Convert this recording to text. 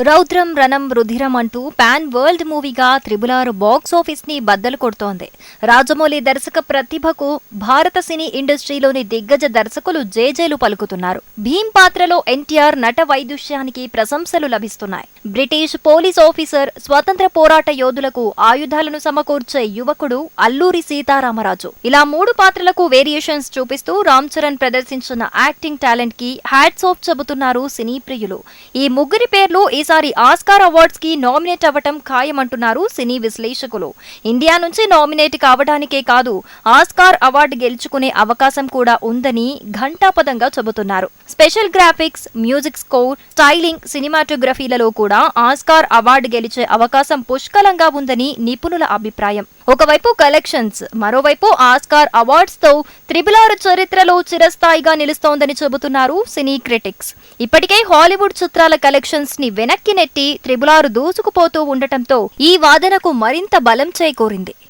రౌద్రం రణం రుధిరం అంటూ పాన్ వరల్డ్ మూవీగా త్రిబులార్ బాక్స్ ఆఫీస్ని బద్దలు కొడుతోంది. రాజమౌళి దర్శక ప్రతిభకు భారత సినీ ఇండస్ట్రీలోని దిగ్గజ దర్శకులు జేజేలు పలుకుతున్నారు. భీమ్ పాత్రలో ఎన్టీఆర్ నట వైదుష్యానికి ప్రశంసలు లభిస్తున్నాయి. బ్రిటిష్ పోలీస్ ఆఫీసర్ స్వతంత్ర పోరాట యోధులకు ఆయుధాలను సమకూర్చే యువకుడు అల్లూరి సీతారామరాజు. ఇలా మూడు పాత్రలకు వేరియేషన్స్ చూపిస్తూ రామ్ చరణ్ ప్రదర్శించిన యాక్టింగ్ టాలెంట్కి హ్యాట్స్ ఆఫ్ చెబుతున్నారు సినీ ప్రియులు. ఈ ముగ్గురి పేర్లు ఈసారి ఆస్కార్ అవార్డ్స్కి నామినేట్ అవ్వటం ఖాయమంటున్నారు సినీ విశ్లేషకులు. ఇండియా నుంచి నామినేట్ కావడానికే కాదు ఆస్కార్ అవార్డు గెలుచుకునే అవకాశం కూడా ఉందని ఘంటాపదంగా చెబుతున్నారు. Special graphics music score styling సినిమాటోగ్రఫీలలో కూడా ఆస్కార్ అవార్డు గెలిచే అవకాశం పుష్కలంగా ఉందని నిపుణుల అభిప్రాయం. ఒకవైపు కలెక్షన్స్ మరోవైపు ఆస్కార్ అవార్డ్స్తో త్రిబులార్ చరిత్రలో చిరస్థాయిగా నిలుస్తోందని చెబుతున్నారు సినీ క్రిటిక్స్. ఇప్పటికే హాలీవుడ్ చిత్రాల కలెక్షన్స్ని వెనక్కి నెట్టి త్రిబులారు దూసుకుపోతూ ఉండటంతో ఈ వాదనకు మరింత బలం చేకూరింది.